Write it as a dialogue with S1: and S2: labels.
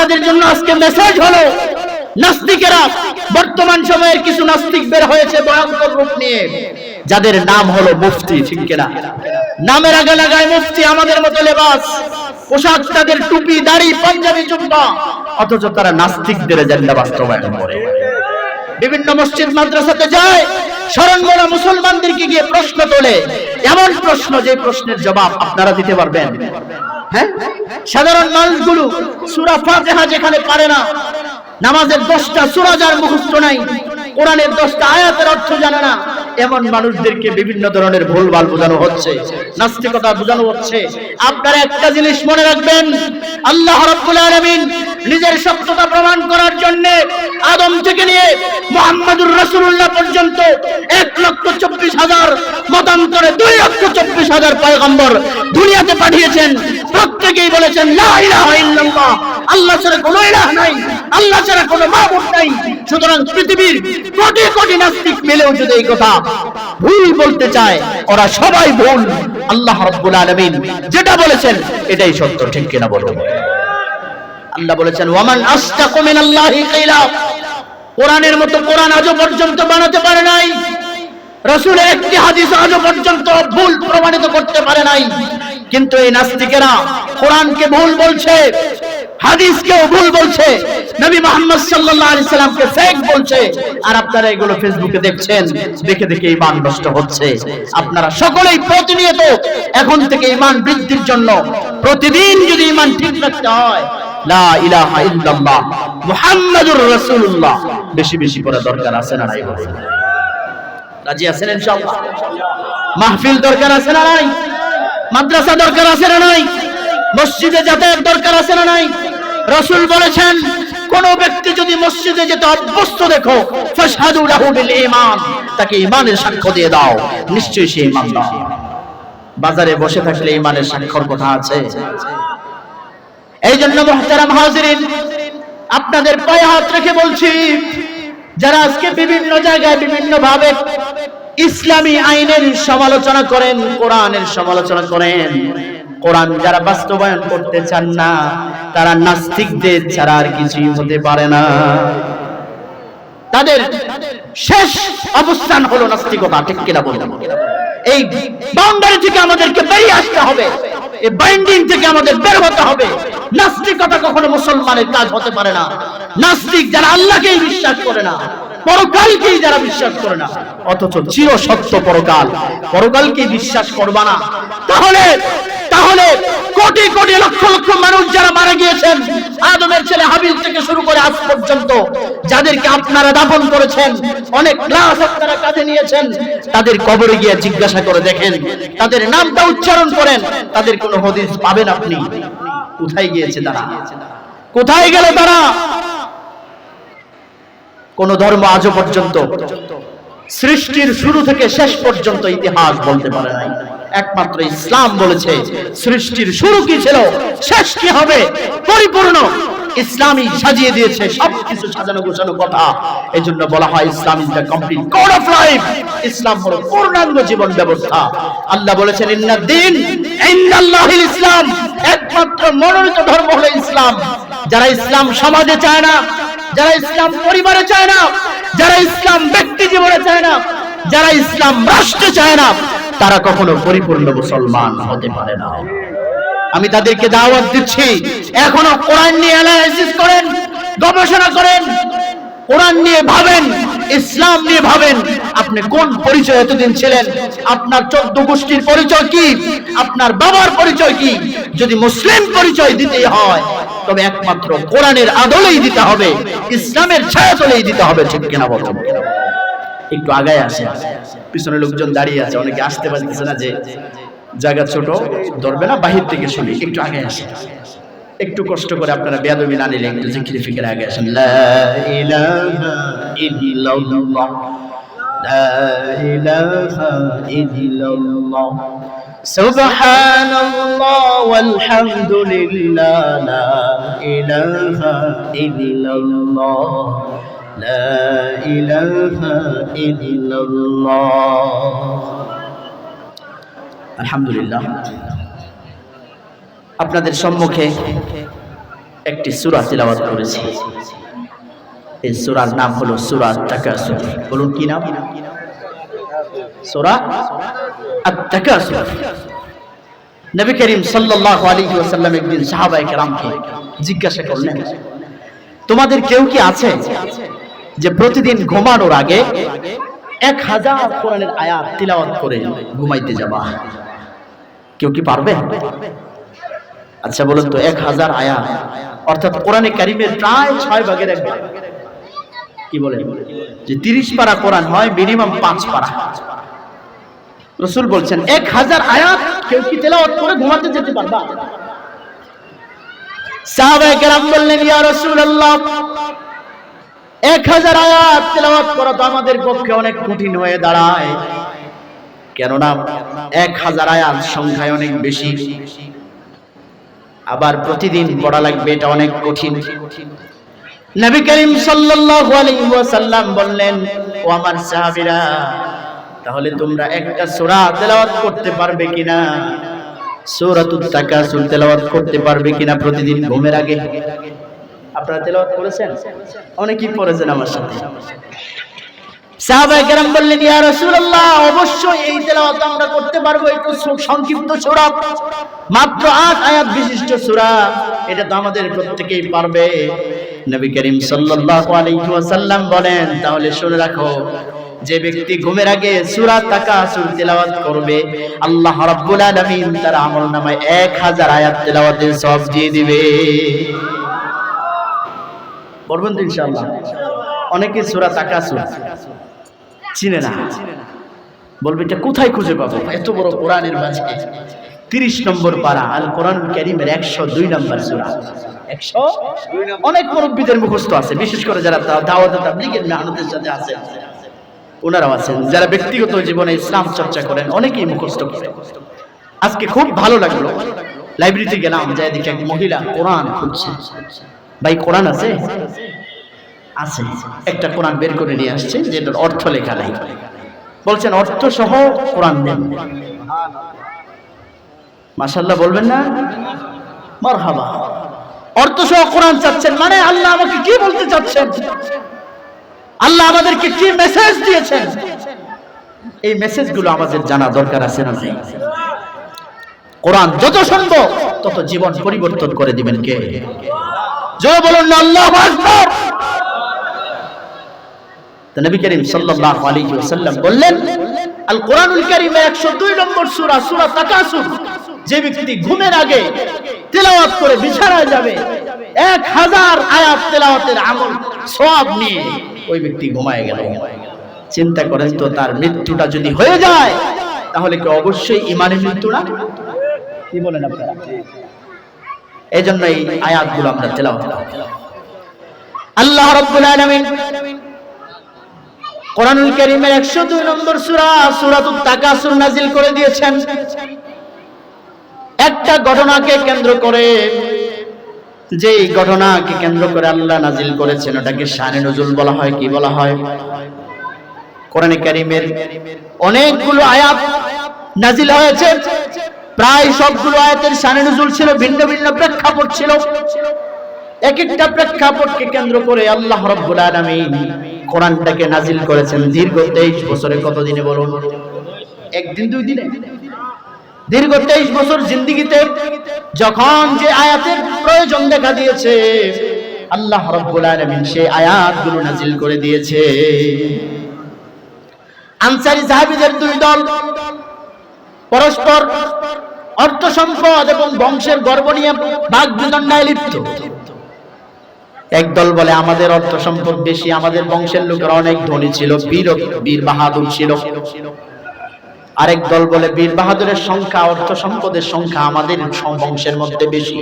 S1: আপনাদের জন্য আজকে মেসেজ হলো, নাস্তিকেরা, বর্তমান সময়ের কিছু নাস্তিক বের হয়েছে ভয়ঙ্কর রূপ নিয়ে, যাদের নাম হলো মুফতি, ঠিক কিনা? নামের আগে লাগায় মুফতি, আমাদের মতো লেবাস, পোশাক, তাদের টুপি, দাড়ি, পাঞ্জাবি, জুব্বা, অথচ তারা নাস্তিকদের এজেন্ডা বাস্তবায়ন করে। বিভিন্ন মসজিদ, মাদ্রাসাতে যায় করা মুসলমানদেরকে গিয়ে প্রশ্ন তোলে। এমন প্রশ্ন যে প্রশ্নের জবাব আপনারা দিতে পারবেন। হ্যাঁ? সাধারণ মানুষগুলো সুরা ফাতেহা যেখানে পারে না, নামাজের দশটা সুরাজার মুখস্থ নাই কোরআনের দশটা আয়াতের অর্থ জানে না। এমন মানুষদেরকে বিভিন্ন ধরনের ভুলভাল বোঝানো হচ্ছে, নাস্তিকতা বোঝানো হচ্ছে। আপনারা একটা জিনিস মনে রাখবেন, আল্লাহ রাব্বুল আলামিন নিজের সত্যতা প্রমাণ করার জন্য আদম থেকে নিয়ে মোহাম্মদুর রাসূলুল্লাহ পর্যন্ত এক লক্ষ চব্বিশ হাজার মতান্তরে দুই লক্ষ চব্বিশ হাজার পয়গম্বর দুনিয়াতে পাঠিয়েছেন। প্রত্যেকেই বলেছেন আল্লাহ ছাড়া কোনো ইলাহ নাই, আল্লাহ ছাড়া কোনো মাবুদ নাই। সুতরাং পৃথিবীর কোটি কোটি নাস্তিক মিলেও যদি এই কথা ভুল বলতে চায়, ওরা সবাই ভুল। আল্লাহ রাব্বুল আলামিন যেটা বলেছেন, এটাই সত্য। ঠিক কিনা বলুন? আল্লাহ বলেছেন, ওয়ামান আস্তাকু মিনাল্লাহি কিলা কোরআনের মতো কোরআন আজও পর্যন্ত বানাতে পারে নাই। রসুলের একটি হাদিস আজও পর্যন্ত ভুল প্রমাণিত করতে পারে নাই। কিন্তু এই নাস্তিকেরা কোরআনকে ভুল বলছে, হাদিসকেও ভুল বলছে, নবী মোহাম্মদ সাল্লাল্লাহু আলাইহি সাল্লামকে ফেক বলছে, আর আপনারা এগুলো ফেসবুকে দেখছেন, দেখে দেখে ঈমান নষ্ট হচ্ছে। আপনারা সকলেই প্রতিনিয়ত এখন থেকে ঈমান বৃদ্ধির জন্য প্রতিদিন যদি ঈমান ঠিক রাখতে হয়, লা ইলাহা ইল্লাল্লাহ, মুহাম্মাদুর রাসূলুল্লাহ। বেশি বেশি করে দরকার আছে না নাই রাজি আছেন ইনশাআল্লাহ? মাহফিল দরকার আছে না নাই? মাদ্রাসা দরকার আছে না নাই? মসজিদে যাতায়াত দরকার আছে না নাই? রাসূল বলেছেন, কোন ব্যক্তি যদি মসজিদে যেতে অভ্যস্ত দেখো, ফাশহাদু লাহু বিল ঈমান, তাকে ঈমানের সাক্ষ্য দিয়ে দাও। নিশ্চয়ই সে ঈমানদার। বাজারে বসে থাকলে ঈমানের স্বাক্ষর কথা আছে। এই জন্য মুহতারাম হাজিরিন, আপনাদের পায়ে হাত রেখে বলছি, যারা আজকে বিভিন্ন জায়গায় বিভিন্ন ভাবে ইসলামী আইনের সমালোচনা করেন, কোরআনের সমালোচনা করেন। কোরআন যারা বাস্তবায়ন করতে চান না, তারা নাস্তিকদের ছাড়া আর কিছুই হতে পারে না। তাদের শেষ অবস্থান হলো নাস্তিকতা, ঠিক কিনা বললাম এই বাউন্ডারি থেকে আমাদেরকে বেরিয়ে আসতে হবে। এই বাইন্ডিং থেকে আমাদের বের হতে হবে। নাস্তিকতা কখনো মুসলমানের কাজ হতে পারে না। নাস্তিক যারা আল্লাহকেই বিশ্বাস করে না পরকালকেই যারা বিশ্বাস করে না, অথচ চির সত্য পরকাল। পরকালকে বিশ্বাস করবা না। তাহলে তাহলে কোটি কোটি লক্ষ লক্ষ মানুষ যারা মারা গিয়েছেন, আদমের ছেলে হাবিল থেকে শুরু করে আজ পর্যন্ত, যাদেরকে আপনারা দাফন করেছেন, অনেক ক্লাস আপনারা কাঁধে নিয়েছেন, তাদের কবরে গিয়ে জিজ্ঞাসা করে দেখেন, তাদের নামটা উচ্চারণ করেন, তাদের কোনো হদিস পাবেন আপনি? কোথায় গিয়েছে তারা? কোথায় গেল তারা? কোন ধর্ম আজও পর্যন্ত সৃষ্টির শুরু থেকে শেষ পর্যন্ত ইতিহাস বলতে পারে নাই। একমাত্র ইসলাম বলেছে, সৃষ্টির শুরু কি ছিল, শেষ কি হবে, পরিপূর্ণ। ইসলামই সাজিয়ে দিয়েছে, সবকিছু সাজানো গোছানো কথা। এই জন্য বলা হয় Islam is the complete code of life. Islam হলো পূর্ণাঙ্গ জীবন ব্যবস্থা। আল্লাহ বলেছেন ইন্নাদ দিন ইন্দাল্লাহিল ইসলাম। একমাত্র মনোনীত ধর্ম হলো ইসলাম। যারা ইসলাম সমাজে চায় না যারা ইসলাম পরিবারে চায় না, যারা ইসলাম ব্যক্তি জীবনে চায় না, যারা ইসলাম রাষ্ট্রে চায় না, তারা কখনো পরিপূর্ণ মুসলমান হতে পারে না। আমি তাদেরকে দাওয়াত দিচ্ছি, এখনও কোরআন নিয়ে অ্যানালাইসিস করেন, গবেষণা করেন, কোরআন নিয়ে ভাবেন, ইসলাম নিয়ে ভাবেন, আপনি কোন পরিচয় এতদিন ছিলেন, আপনার চোদ্দ গোষ্ঠীর পরিচয় কি, আপনার বাবার পরিচয় কি, যদি মুসলিম পরিচয় দিতে হয় তবে একমাত্র কোরআনের আদলেই দিতে হবে, ইসলামের ছায়া তলেই দিতে হবে, ঠিক কিনা বলুন একটু আগায় আসে। পিছনে লোকজন দাঁড়িয়ে আছে, অনেকে আসতে পারতেছে না যে জায়গা ছোট, ধরবে না, বাহির থেকে শুনি, একটু আগে আসে। একটু কষ্ট করে আপনারা বেয়াদবি না নিলে একটু জিকির ফিকির আগে আসেন। লা ইলাহা ইল্লাল্লাহ, লা ইলাহা ইল্লাল্লাহ। سبحان الله والحمد لله لا إله إلا الله لا إله إلا الله আলহামদুলিল্লাহ আপনাদের সম্মুখে একটি সূরা তিলাওয়াত করেছি এই সূরার নাম হলো সূরা তাকাসুর বলুন কি নাম সূরা নবী করিম সাল্লাল্লাহু আলাইহি ওয়াসাল্লাম একদিন সাহাবায়ে কেরামকে জিজ্ঞাসা করলেন, তোমাদের কেউ কি আছে যে প্রতিদিন ঘুমানোর আগে এক হাজার কোরআনের আয়াত তিলাওয়াত করে ঘুমাইতে যাবা? কেউ কি পারবে? আচ্ছা বলুন তো, এক হাজার আয়াত, অর্থাৎ কোরআনে কারিমের প্রায় ছয় ভাগের এক কি বলে? যে তিরিশ পারা কোরআন হয়, মিনিমাম পাঁচ পারা। রসুল বলছেন, এক হাজার আয়াত কেউ কি তেলাওয়াত করে ঘুমাতে যেতে পারবা? বললেন, ইয়া রাসূলুল্লাহ, এক হাজার আয়াত তেলাওয়াত করা তো আমাদের পক্ষে অনেক কঠিন হয়ে দাঁড়ায়। কেননা, এক হাজার আয়াত সংখ্যায় অনেক বেশি। আবার প্রতিদিন পড়া লাগবে, এটা অনেক কঠিন। নবী করিম সাল্লাল্লাহু আলাইহি ওয়াসাল্লাম বললেন, ও আমার সাহাবীরা তাহলে তোমরা একটা সোরা তেলাওয়াত করতে পারবে কিনা? সূরাতুত তাকাসুর তেলাওয়াত করতে পারবে কিনা প্রতিদিন ঘুমের আগে? আপনারা তেলাওয়াত করেছেন? অনেকেই পড়েছেন আমার সাথে। অবশ্যই এই তেলাওয়াত আমরা করতে পারব। একটু সংক্ষিপ্ত মাত্র 8 আয়াত বিশিষ্ট সূরা। এটা তো আমাদের পারবে। নবী বলেন, তাহলে শুনে রাখো যে ব্যক্তি ঘুমের আগে সূরা তাকাসুর তেলাওয়াত করবে, আল্লাহ রাব্বুল আলামিন তার আমলনামায় 1000 আয়াত তেলাওয়াতের সওয়াব দিয়ে দিবে। পড়বেন তো ইনশাআল্লাহ? অনেকে সূরা তাকাসুর চিনে না। বলবে, এটা কোথায় খুঁজে পাবো? এত বড় কোরআনের মাঝে তিরিশ নম্বর পারা আল কোরআন ক্যারিমের একশো দুই নম্বর সুরা। একশো অনেক মুরব্বীদের মুখস্থ আছে, বিশেষ করে যারা দাওয়াত তাবলীগের মেহনতের সাথে আছে ওনারাও আছেন, যারা ব্যক্তিগত জীবনে ইসলাম চর্চা করেন, অনেকেই মুখস্থ আজকে খুব ভালো লাগল। লাইব্রেরিতে গেলাম, যাই দেখি এক মহিলা কোরআন খুঁজছে ভাই, কোরআন আছে? আছে। একটা কোরআন বের করে নিয়ে আসছে যেটার অর্থ লেখা নাই। বলছেন, অর্থ সহ কোরআন দেন। মাশাল্লাহ বলবেন না? মারহাবা। অর্থ সহ কোরআন চাচ্ছেন মানে আল্লাহ আমাকে কি বলতে চাচ্ছেন? আল্লাহ আমাদেরকে কি মেসেজ দিয়েছেন? এই মেসেজগুলো আমাদের জানা দরকার আছে না? কোরআন যত সম্ভব তত জীবন পরিবর্তন করে দিবেন কে? জয় বলুন আল্লাহ আকবার! তো নবী করিম সাল্লাল্লাহু আলাইহি ওয়াসাল্লাম বললেন আল কোরআনুল কারীমের 102 নম্বর সূরা সূরা তাকাসুর। যে ব্যক্তি ঘুমের আগে তেলাওয়াত করে বিছানায় যাবে 1000 আয়াত তেলাওয়াতের আমল, সওয়াব নিয়ে ওই ব্যক্তি ঘুমায় গেল। চিন্তা করেন তো তার মৃত্যুটা যদি হয়ে যায় তাহলে কি অবশ্যই ইমানের মৃত্যু না? কি বলেন আপনারা? এই জন্য এই আয়াতগুলো আমরা তেলাওয়াত করি। আল্লাহ রাব্বুল আলামিন কোরআনুল কারীমের 102 নম্বর সূরা সূরাতুত তাকাসুর নাজিল করে দিয়েছেন। একটা ঘটনাকে কেন্দ্র করে যেই ঘটনাকে কেন্দ্র করে আল্লাহ নাজিল করেছেন, ওটাকে শানে নজুল বলা হয়, কি বলা হয়? কোরআনে কারীমের অনেকগুলো আয়াত নাজিল হয়েছে। প্রায় সবগুলো আয়াতের শানে নজুল ছিল, ভিন্ন ভিন্ন প্রেক্ষাপট ছিল। এক একটা প্রেক্ষাপটকে কেন্দ্র করে আল্লাহ রব্বুল আলামিন কোরআনটাকে নাজিল করেছেন দীর্ঘ 23 বছরে। কত দিনে বলুন? একদিন, দুই দিনে? দীর্ঘ 23 বছর জিন্দেগিতে যখন যে আয়াতের প্রয়োজন দেখা দিয়েছে, আল্লাহ রব্বুল আলামিন সেই আয়াতগুলো নাজিল করে দিয়েছে। আনসারী সাহাবীদের দুই দল, পরস্পর অর্থ সম্পদ এবং বংশের গর্ব নিয়ে বাঘ বিদণ্ডায় লিপ্ত। একদল বলে, আমাদের অর্থ সম্পদ বেশি, আমাদের বংশের লোকেরা অনেক ধনী ছিল, বীর বীর বাহাদুর ছিল। আরেক দল বলে বীর বাহাদুরের সংখ্যা অর্থ সম্পদের সংখ্যা আমাদের বংশের মধ্যে বেশি।